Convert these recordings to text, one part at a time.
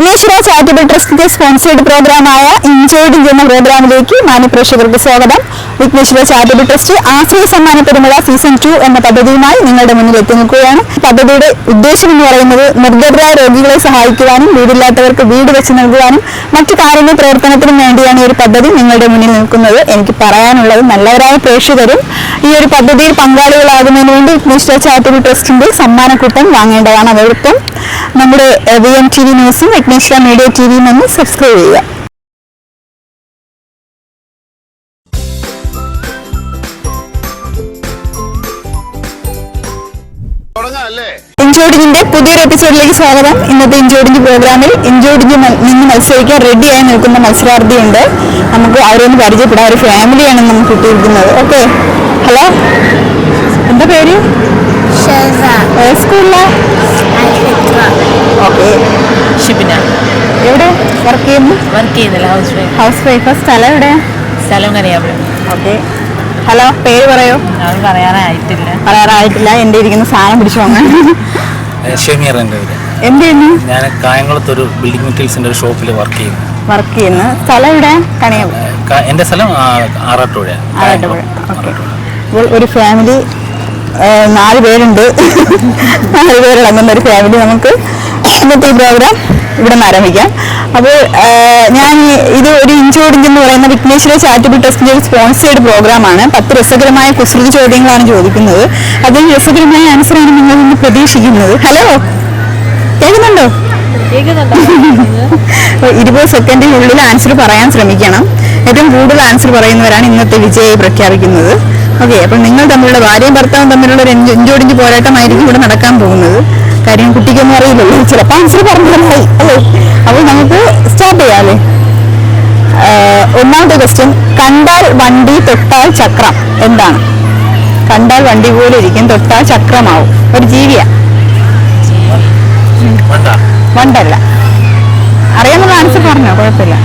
Vighneshwara charitable ട്രസ്റ്റിന്റെ sponsored പ്രോഗ്രാമായ enjoyed എന്ന പ്രോഗ്രാമിലേക്ക് മാന്യപ്രേക്ഷകർക്ക് സ്വാഗതം. വിഘ്നേശ്വര ചാരിറ്റബിൾ ട്രസ്റ്റ് ആശ്രയ സമ്മാന പെരുമഴ സീസൺ ടു എന്ന പദ്ധതിയുമായി നിങ്ങളുടെ മുന്നിൽ എത്തി നിൽക്കുകയാണ്. പദ്ധതിയുടെ ഉദ്ദേശം എന്ന് പറയുന്നത് നിർഗതര രോഗികളെ സഹായിക്കുവാനും വീടില്ലാത്തവർക്ക് വീട് വെച്ച് നൽകുവാനും മറ്റു കാരുണ്യ പ്രവർത്തനത്തിനും വേണ്ടിയാണ് ഈ ഒരു പദ്ധതി നിങ്ങളുടെ മുന്നിൽ നിൽക്കുന്നത്. എനിക്ക് പറയാനുള്ളത് നല്ലവരായ പ്രേക്ഷകരും ഈ ഒരു പദ്ധതിയിൽ പങ്കാളികളാകുന്നതിന് വേണ്ടി വിഘ്നേശ്വര ചാരിറ്റബിൾ ട്രസ്റ്റിന്റെ സമ്മാനക്കൂട്ടം വാങ്ങേണ്ടതാണ്. അതോടൊപ്പം നമ്മുടെ വി എം ടി വി ന്യൂസും വിഘ്നേശ്വര മീഡിയ ടി വിയും ഒന്ന് സബ്സ്ക്രൈബ് ചെയ്യുക. ഇൻജോഡിങ്ങിന്റെ പുതിയൊരു എപ്പിസോഡിലേക്ക് സ്വാഗതം. ഇന്നത്തെ ഇഞ്ചോടിഞ്ച് പ്രോഗ്രാമിൽ ഇഞ്ചോടിഞ്ച് നിന്ന് മത്സരിക്കാൻ റെഡിയായി നിൽക്കുന്ന മത്സരാർത്ഥിയുണ്ട്. നമുക്ക് അവരൊന്ന് പരിചയപ്പെടാം. ഒരു ഫാമിലിയാണ് നമുക്ക് കിട്ടിയിരിക്കുന്നത്. ഓക്കെ ഹലോ എന്താ പേര്? സ്കൂളിലാ? ഓക്കെ ഷിബിന. എവിടെ? വർക്ക് ചെയ്യുന്നു? വർക്ക് ചെയ്യുന്നില്ല ഹൗസ് വൈഫ് ഹൗസ് വൈഫ് സ്ഥലം എവിടെ? സ്ഥലം കറിയാമോ ഓക്കെ ഹലോ പേര് പറയോ. പറയാനായിട്ടില്ല. പറയാറായിട്ടില്ല. എന്റെ ഇരിക്കുന്ന സാധനം പിടിച്ചു വാങ്ങാൻ ഷമീർ എന്റെ പേര്. എന്ത് ചെയ്യുന്നു ഞാൻ കായംകുളത്ത് ഒരു ബിൽഡിംഗ് മെറ്റീരിയൽസിന്റെ ഒരു ഷോപ്പിൽ വർക്ക് ചെയ്യുന്നു. വർക്ക് ചെയ്യുന്നു. സ്ഥലം ഇവിടെ കണിയം എന്റെ സ്ഥലം ആറാട്ടുപുഴ. ആറാട്ടുപുഴ. അപ്പോൾ ഒരു ഫാമിലി നാല് പേരുണ്ട്. നാല് പേരടങ്ങുന്ന ഒരു ഫാമിലി നമുക്ക് ഇന്നത്തെ ഈ പ്രോഗ്രാം ഇവിടെ നിന്ന് ആരംഭിക്കാം. അപ്പോൾ ഞാൻ ഇത് ഒരു ഇഞ്ചോടിഞ്ച് എന്ന് പറയുന്ന വിഘ്നേശ്വര ചാരിറ്റബിൾ ട്രസ്റ്റിന്റെ ഒരു സ്പോൺസേഡ് പ്രോഗ്രാമാണ് പത്ത് രസകരമായ കുസൃതി ചോദ്യങ്ങളാണ് ചോദിക്കുന്നത്. അതിന് രസകരമായ ആൻസറാണ് നിങ്ങൾ ഇന്ന് പ്രതീക്ഷിക്കുന്നത്. ഹലോ കേൾക്കുന്നുണ്ടോ? ഇരുപത് സെക്കൻഡിനുള്ളിൽ ആൻസർ പറയാൻ ശ്രമിക്കണം. ഏറ്റവും കൂടുതൽ ആൻസർ പറയുന്നവരാണ് ഇന്നത്തെ വിജയി പ്രഖ്യാപിക്കുന്നത്. ഓക്കെ അപ്പോൾ നിങ്ങൾ തമ്മിലുള്ള ഭാര്യയും ഭർത്താവും തമ്മിലുള്ള ഒരു ഇഞ്ചോടിഞ്ച് എഞ്ചോടിഞ്ച് പോരാട്ടമായിരിക്കും ഇവിടെ നടക്കാൻ പോകുന്നത്. കാര്യം കുട്ടിക്കൊന്നും അറിയില്ലല്ലോ ചിലപ്പോൾ ആൻസർ പറഞ്ഞാലായി അല്ലേ? അപ്പോൾ നമുക്ക് സ്റ്റാർട്ട് ചെയ്യാമല്ലേ ഒന്നാമത്തെ ക്വസ്റ്റ്യൻ കണ്ടാൽ വണ്ടി തൊട്ടാൽ ചക്രം. എന്താണ്? കണ്ടാൽ വണ്ടി പോലെ ഇരിക്കും തൊട്ടാൽ ചക്രമാവും. ഒരു ജീവിയാ. വേണ്ട വണ്ടല്ല. അറിയാമെന്ന് ആൻസർ പറഞ്ഞോ? കുഴപ്പമില്ല.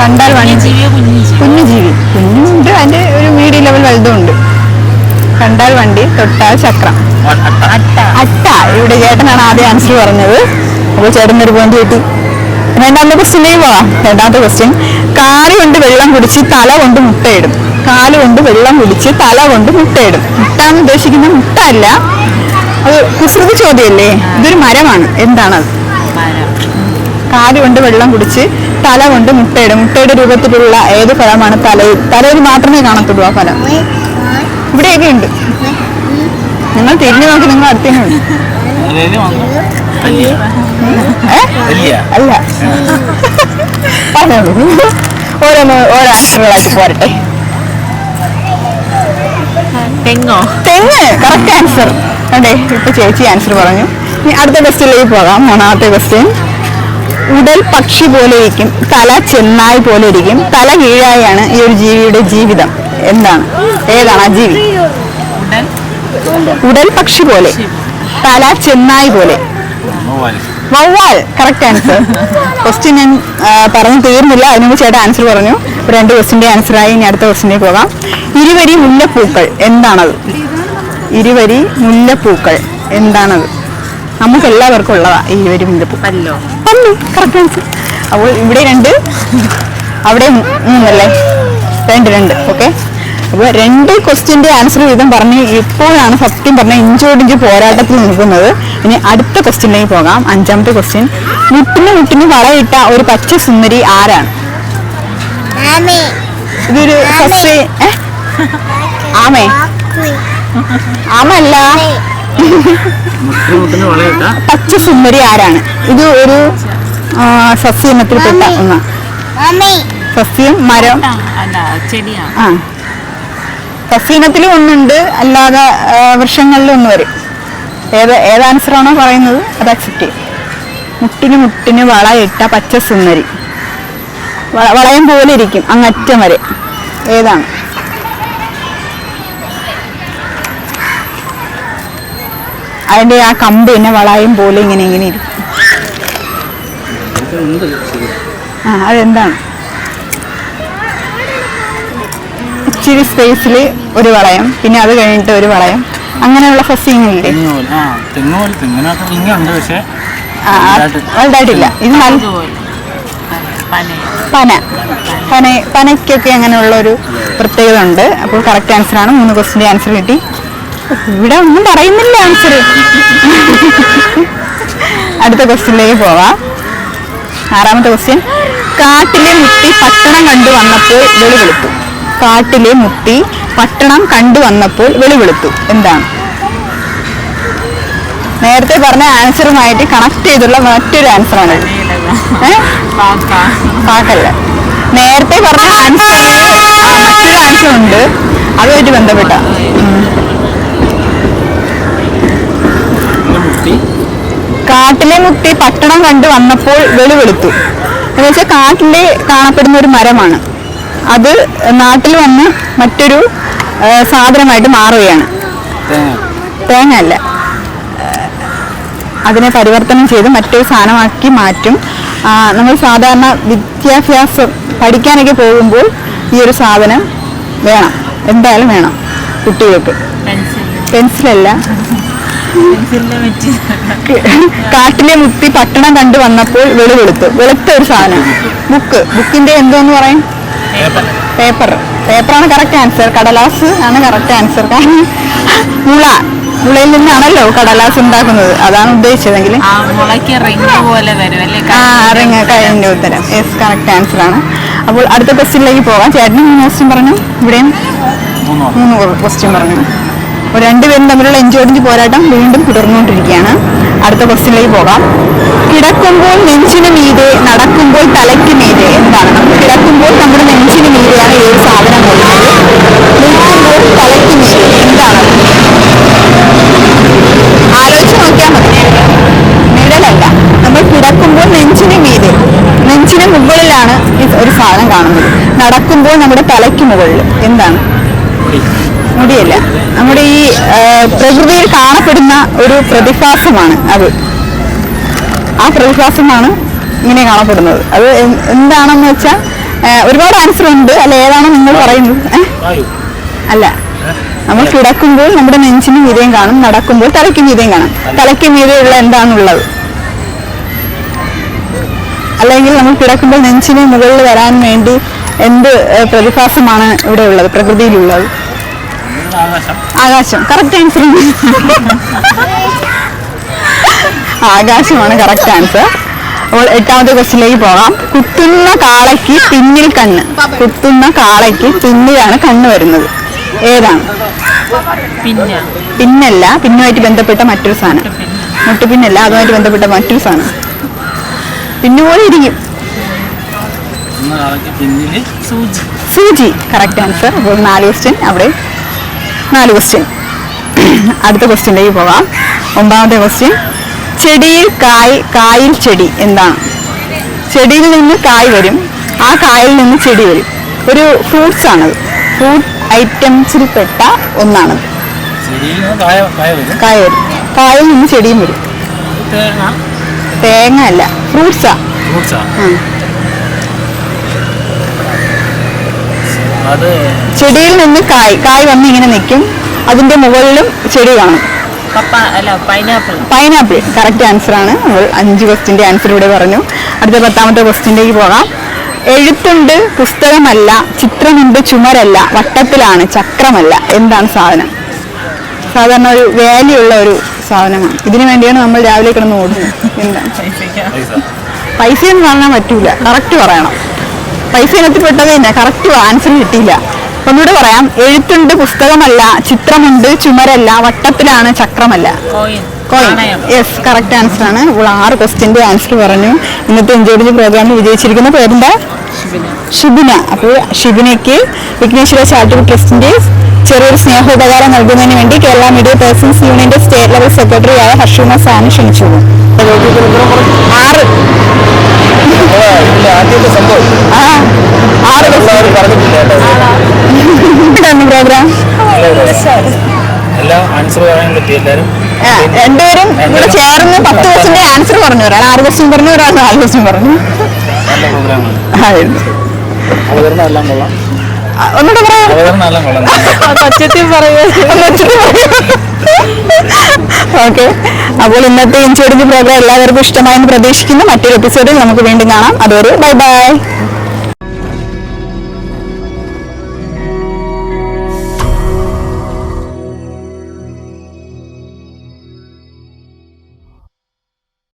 കണ്ടാൽ വണ്ടി ജീവിയോ കുഞ്ഞു ജീവി കുഞ്ഞു ജീവി. കുഞ്ഞുണ്ട് അതിന്റെ ഒരു മീഡിയം ലെവൽ വലുതും ഉണ്ട് കണ്ടാൽ വണ്ടി തൊട്ടാൽ ചക്രം. അട്ട. ഇവിടെ ചേട്ടനാണ് ആദ്യം ആൻസർ പറഞ്ഞത്. അപ്പോൾ ചേട്ടൻ ഒരു പോയിന്റ് കിട്ടി. രണ്ടാമത്തെ ക്വസ്റ്റ്യനിലേക്ക് പോവാം രണ്ടാമത്തെ ക്വസ്റ്റ്യൻ കാറ് കൊണ്ട് വെള്ളം കുടിച്ച് തല കൊണ്ട് മുട്ടയിടും. കാൽ കൊണ്ട് വെള്ളം കുടിച്ച് തല കൊണ്ട് മുട്ടയിടും. മുട്ട എന്ന് ഉദ്ദേശിക്കുന്ന മുട്ട അല്ല. അത് കുസൃതി ചോദ്യമല്ലേ? ഇതൊരു മരമാണ്. എന്താണത്? കാൽ കൊണ്ട് വെള്ളം കുടിച്ച് തല കൊണ്ട് മുട്ടയിടും. മുട്ടയുടെ രൂപത്തിലുള്ള ഏത് ഫലമാണ് തലയിൽ? തലയിൽ മാത്രമേ കാണത്തുള്ളൂ ആ ഫലം. ഇവിടെയൊക്കെ ഉണ്ട്. നിങ്ങൾ തിരിഞ്ഞു നോക്കി നിങ്ങൾ അടുത്തേനും ഉണ്ട് അതിലേലും വന്നു. വലിയ. ഏ? വലിയ. അല്ല പറഞ്ഞോളൂ ഓരോന്ന് ഓരോ ആൻസറുകളാക്കി പോരട്ടെ. തെങ്ങോ? തെങ്ങ്. കറക്റ്റ് ആൻസർ അതെ ഇപ്പൊ ചേച്ചി ആൻസർ പറഞ്ഞു. ഇനി അടുത്ത ക്വസ്റ്റ്യനിലേക്ക് പോകാം. മൂന്നാമത്തെ ക്വസ്റ്റ്യൻ ഉടൽ പക്ഷി പോലെ ഇരിക്കും. തല ചെന്നായി പോലെ ഇരിക്കും. തല കീഴായാണ് ഈ ഒരു ജീവിയുടെ ജീവിതം. എന്താണ്? ഏതാണ്? അജീവി. ഉടൽ പക്ഷി പോലെ. തല ചെന്നായി പോലെ. വവ്വാൽ. കറക്റ്റ് ആൻസർ ക്വസ്റ്റ്യൻ ഞാൻ പറഞ്ഞു തീർന്നില്ല. അതിനുമ്പ് ചേട്ടൻ ആൻസർ പറഞ്ഞു. ഇപ്പൊ രണ്ട് ക്വസ്റ്റിന്റെ ആയി. ഇനി അടുത്ത ക്വസ്റ്റിനേക്ക് പോകാം. ഇരുവരി മുല്ലപ്പൂക്കൾ. എന്താണത്? ഇരുവരി മുല്ലപ്പൂക്കൾ. എന്താണത്? നമുക്ക് എല്ലാവർക്കും ഉള്ളതാ ഇരുവരി മുല്ലപ്പൂക്കൾ പല്ലോ. പല്ലു. കറക്റ്റ് ആൻസർ അപ്പോൾ ഇവിടെ രണ്ട്. അവിടെ മൂന്നല്ലേ? രണ്ട് രണ്ട് ഓക്കെ അപ്പോൾ രണ്ട് ക്വസ്റ്റ്യന്റെ ആൻസർ വീതം പറഞ്ഞ് ഇപ്പോഴാണ് സത്യം പറഞ്ഞ ഇഞ്ചോടിഞ്ച് പോരാട്ടത്തിൽ നിൽക്കുന്നത്. ഇനി അടുത്ത ക്വസ്റ്റ്യനിലേക്ക് പോകാം. അഞ്ചാമത്തെ ക്വസ്റ്റ്യൻ മുട്ടിന് മുട്ടിന് വളയിട്ട ഒരു പച്ച സുന്ദരി ആരാണ്? ആമേ. ഇതൊരു? ആമേ. ആമല്ല. മുട്ടിന് മുട്ടിന് വളയിട്ട പച്ച സുന്ദരി ആരാണ്? ഇത് ഒരു സസ്യ ഇനത്തിൽപ്പെട്ട ഒന്നാണ് ആമേ. സസ്യം മരം. ആ സസ്യനത്തിലും ഒന്നുണ്ട് അല്ലാതെ വൃക്ഷങ്ങളിലും ഒന്ന് വരും. ഏത് ഏത് ആൻസറാണോ പറയുന്നത് അത് അക്സെപ്റ്റ് ചെയ്യും. മുട്ടിന് മുട്ടിന് വളയിട്ട പച്ച സുന്ദരി. വള- വളയം പോലെ ഇരിക്കും അങ്ങറ്റം വരെ. ഏതാണ്? അതിന്റെ ആ കമ്പ് തന്നെ വളയം പോലെ ഇങ്ങനെ ഇങ്ങനെ ഇരിക്കും. ആ അതെന്താണ്? ഇച്ചിരി സ്പേസിൽ ഒരു വളയം. പിന്നെ അത് കഴിഞ്ഞിട്ട് ഒരു വളയം. അങ്ങനെയുള്ള സസ്യങ്ങളില്ലേ ഇല്ല വലുതായിട്ടില്ല. ഇത് പന. പന. പന പനയ്ക്കൊക്കെ അങ്ങനെയുള്ള ഒരു പ്രത്യേകത ഉണ്ട് അപ്പോൾ കറക്റ്റ് ആൻസർ ആണ്. മൂന്ന് ക്വസ്റ്റിന്റെ ആൻസർ കിട്ടി. ഇവിടെ ഒന്നും പറയുന്നില്ല ആൻസർ അടുത്ത ക്വസ്റ്റ്യനിലേക്ക് പോവാം. ആറാമത്തെ ക്വസ്റ്റ്യൻ കാട്ടിലെ മുത്തി പട്ടണം കണ്ടു വന്നപ്പോൾ വെളിവെളുത്തു കാട്ടിലെ മുത്തി പട്ടണം കണ്ടു വന്നപ്പോൾ വെളിവെളുത്തു എന്താണ്? നേരത്തെ പറഞ്ഞ ആൻസറുമായിട്ട് കണക്ട് ചെയ്തുള്ള മറ്റൊരു ആൻസർ ആണ്. ഏഹ് പാക്ക പാട്ടല്ല നേരത്തെ പറഞ്ഞ ആൻസർ മറ്റൊരു ആൻസർ ഉണ്ട്. അതുമായിട്ട് ബന്ധപ്പെട്ട. കാട്ടിലെ മുത്തി പട്ടണം കണ്ടു വന്നപ്പോൾ വെളിവെളുത്തു എന്ന് വെച്ചാൽ കാട്ടിലെ കാണപ്പെടുന്ന ഒരു മരമാണ്. അത് നാട്ടിൽ വന്ന് മറ്റൊരു സാധനമായിട്ട് മാറുകയാണ്. തേങ്ങ. അല്ല അതിനെ പരിവർത്തനം ചെയ്ത് മറ്റൊരു സാധനമാക്കി മാറ്റും. നമ്മൾ സാധാരണ വിദ്യാഭ്യാസം പഠിക്കാനൊക്കെ പോകുമ്പോൾ ഈ ഒരു സാധനം വേണം. എന്തായാലും വേണം കുട്ടികൾക്ക്. പെൻസിലല്ല. കാട്ടിലെ മുത്തി പട്ടണം കണ്ടു വന്നപ്പോൾ വെളുവെളുത്തു വെളുത്ത ഒരു സാധനം. ബുക്ക്. ബുക്കിന്റെ എന്തോന്ന് പറയും? പേപ്പർ. പേപ്പർ. പേപ്പറാണ് കറക്റ്റ് ആൻസർ കടലാസ് ആണ് കറക്റ്റ് ആൻസർ കാരണം മുള. മുളയിൽ നിന്നാണല്ലോ കടലാസ് ഉണ്ടാക്കുന്നത്. അതാണ് ഉദ്ദേശിച്ചതെങ്കിൽ. ആ റിങ് പോലെ വരും അല്ലേ? ആ അറിഞ്ഞ കഴിഞ്ഞ ഉത്തരം. യെസ് കറക്റ്റ് ആൻസർ ആണ്. അപ്പോൾ അടുത്ത ക്വസ്റ്റ്യനിലേക്ക് പോകാം. ചേട്ടനും മൂന്ന് ക്വസ്റ്റ്യൻ പറഞ്ഞു. ഇവിടെയും മൂന്നോ? മൂന്ന് ക്വസ്റ്റ്യൻ പറഞ്ഞു. അപ്പോൾ രണ്ടുപേരും തമ്മിലുള്ള എഞ്ചോടിഞ്ച് പോരാട്ടം വീണ്ടും തുടർന്നുകൊണ്ടിരിക്കുകയാണ്. അടുത്ത ക്വസ്റ്റ്യനിലേക്ക് പോകാം. കിടക്കുമ്പോൾ നെഞ്ചിന് മീതെ നടക്കുമ്പോൾ തലയ്ക്ക് മീതെ എന്താണ്? നമ്മൾ കിടക്കുമ്പോൾ നമ്മുടെ നെഞ്ചിന് മീതെയാണ് ഈ ഒരു സാധനം പോകുന്നത് നിൽക്കുമ്പോൾ തലയ്ക്ക് മീതെ എന്താണ്? ആലോചിച്ച് നോക്കിയാൽ മതി. നിഴലല്ല. നമ്മൾ കിടക്കുമ്പോൾ നെഞ്ചിന് മീതെ നെഞ്ചിന് മുകളിലാണ് ഒരു സാധനം കാണുന്നത്. നടക്കുമ്പോൾ നമ്മുടെ തലയ്ക്ക് മുകളിൽ. എന്താണ്? മുടിയല്ല. നമ്മുടെ ഈ പ്രകൃതിയിൽ കാണപ്പെടുന്ന ഒരു പ്രതിഭാസമാണ് അത്. ആ പ്രതിഭാസമാണ് ഇങ്ങനെ കാണപ്പെടുന്നത്. അത് എന്താണെന്ന് വെച്ചാൽ ഒരുപാട് ആൻസർ ഉണ്ട് അല്ല ഏതാണോ നിങ്ങൾ പറയുന്നത്? അല്ല. നമ്മൾ കിടക്കുമ്പോൾ നമ്മുടെ നെഞ്ചിന് മീതയും കാണും. നടക്കുമ്പോൾ തലയ്ക്ക് മീതയും കാണും. തലയ്ക്ക് മീതെയുള്ള എന്താണുള്ളത്? അല്ലെങ്കിൽ നമ്മൾ കിടക്കുമ്പോൾ നെഞ്ചിന് മുകളിൽ വരാൻ വേണ്ടി എന്ത് പ്രതിഭാസമാണ് ഇവിടെ ഉള്ളത് പ്രകൃതിയിലുള്ളത്? ആകാശം. കറക്റ്റ് ആൻസർ ആകാശമാണ് കറക്റ്റ് ആൻസർ അപ്പോൾ എട്ടാമത്തെ ക്വസ്റ്റിലേക്ക് പോകാം. കുത്തുന്ന കാളയ്ക്ക് പിന്നിൽ കണ്ണ്. കുത്തുന്ന കാളയ്ക്ക് പിന്നിലാണ് കണ്ണ് വരുന്നത്. ഏതാണ്? പിന്നെ പിന്നല്ല പിന്നുമായിട്ട് ബന്ധപ്പെട്ട മറ്റൊരു സാധനം. മുട്ടുപിന്നല്ല അതുമായിട്ട് ബന്ധപ്പെട്ട മറ്റൊരു സാധനം. പിന്നുപോലെ ഇരിക്കും. സൂചി. കറക്റ്റ് ആൻസർ അപ്പോൾ നാല് ക്വസ്റ്റ്യൻ അവിടെ നാല് ക്വസ്റ്റ്യൻ അടുത്ത ക്വസ്റ്റ്യനിലേക്ക് പോവാം. ഒമ്പതാമത്തെ ക്വസ്റ്റ്യൻ ചെടിയിൽ കായ് കായിൽ ചെടി എന്താണ്? ചെടിയിൽ നിന്ന് കായ് വരും. ആ കായിൽ നിന്ന് ചെടി വരും. ഒരു ഫ്രൂട്ട്സ് ആണത്. ഫ്രൂട്ട് ഐറ്റംസിൽ പെട്ട ഒന്നാണത്. കായ വരും. കായ വരും. കായിൽ നിന്ന് ചെടിയും വരും. തേങ്ങ? അല്ല ഫ്രൂട്ട്സാ ഫ്രൂട്ട്സാ അത് ചെടിയിൽ നിന്ന് കായ് കായ് വന്ന് ഇങ്ങനെ നിൽക്കും. അതിന്റെ മുകളിലും ചെടി കാണും. പൈനാപ്പിൾ കറക്റ്റ് ആൻസർ ആണ്. നമ്മൾ അഞ്ച് ക്വസ്റ്റിന്റെ ആൻസർ ഇവിടെ പറഞ്ഞു. അടുത്ത പത്താമത്തെ ക്വസ്റ്റിന്റെക്ക് പോകാം. എഴുത്തുണ്ട് പുസ്തകമല്ല ചിത്രമുണ്ട് ചുമരല്ല വട്ടത്തിലാണ് ചക്രമല്ല. എന്താണ് സാധനം? സാധാരണ ഒരു വാല്യൂ ഉള്ള ഒരു സാധനമാണ്. ഇതിനു വേണ്ടിയാണ് നമ്മൾ രാവിലെ കിടന്ന് ഓടുന്നത്. എന്താണ് പൈസ പൈസ എന്ന് പറഞ്ഞാൽ പറ്റൂല. കറക്റ്റ് പറയണം. പൈസ ഇനത്തിൽപ്പെട്ടത് തന്നെ. കറക്റ്റ് ആൻസർ കിട്ടിയില്ല. ഒന്നുകൂടെ പറയാം. എഴുത്തുണ്ട് പുസ്തകമല്ല ചിത്രമുണ്ട് ചുമരല്ല വട്ടത്തിലാണ് ചക്രമല്ല. യെസ് കറക്റ്റ് ആൻസർ ആണ്. ഇപ്പോൾ ആറ് ക്വസ്റ്റ്യന്റെ ആൻസർ പറഞ്ഞു. ഇന്നത്തെ എൻജോയ് പ്രോഗ്രാമിൽ വിജയിച്ചിരിക്കുന്ന പേരെന്താ ഷിബിന അപ്പോൾ ഷിബിനയ്ക്ക് വിഘ്നേശ്വര ചാരിറ്റബിൾ ട്രസ്റ്റിന്റെ ചെറിയൊരു സ്നേഹോപകാരം നൽകുന്നതിന് വേണ്ടി കേരള മീഡിയ പേഴ്സൺസ് യൂണിയന്റെ സ്റ്റേറ്റ് ലെവൽ സെക്രട്ടറിയായ ഹർഷുമ സാന് ക്ഷണിച്ചു. ആറ്. പ്രോഗ്രാം രണ്ടുപേരും ഇവിടെ ചേർന്ന് പത്ത് ക്വസ്റ്റിന്റെ ആൻസർ പറഞ്ഞു. ഒരാൾ ആറ് ക്വസ്റ്റ്യൻ പറഞ്ഞു ഒരാൾ നാല് ക്വസ്റ്റ്യൻ പറഞ്ഞു. ഒന്നുകൂടെ പറയാം കൊള്ളാം. പച്ചത്തിൽ ഓക്കെ. അപ്പോൾ ഇന്നത്തെ ഇൻഷുറൻസ് പ്രോഗ്രാം എല്ലാവർക്കും ഇഷ്ടമായെന്ന് പ്രതീക്ഷിക്കുന്നു. മറ്റൊരു എപ്പിസോഡിൽ നമുക്ക് വീണ്ടും കാണാം. അതുവരെ ബൈ ബൈ.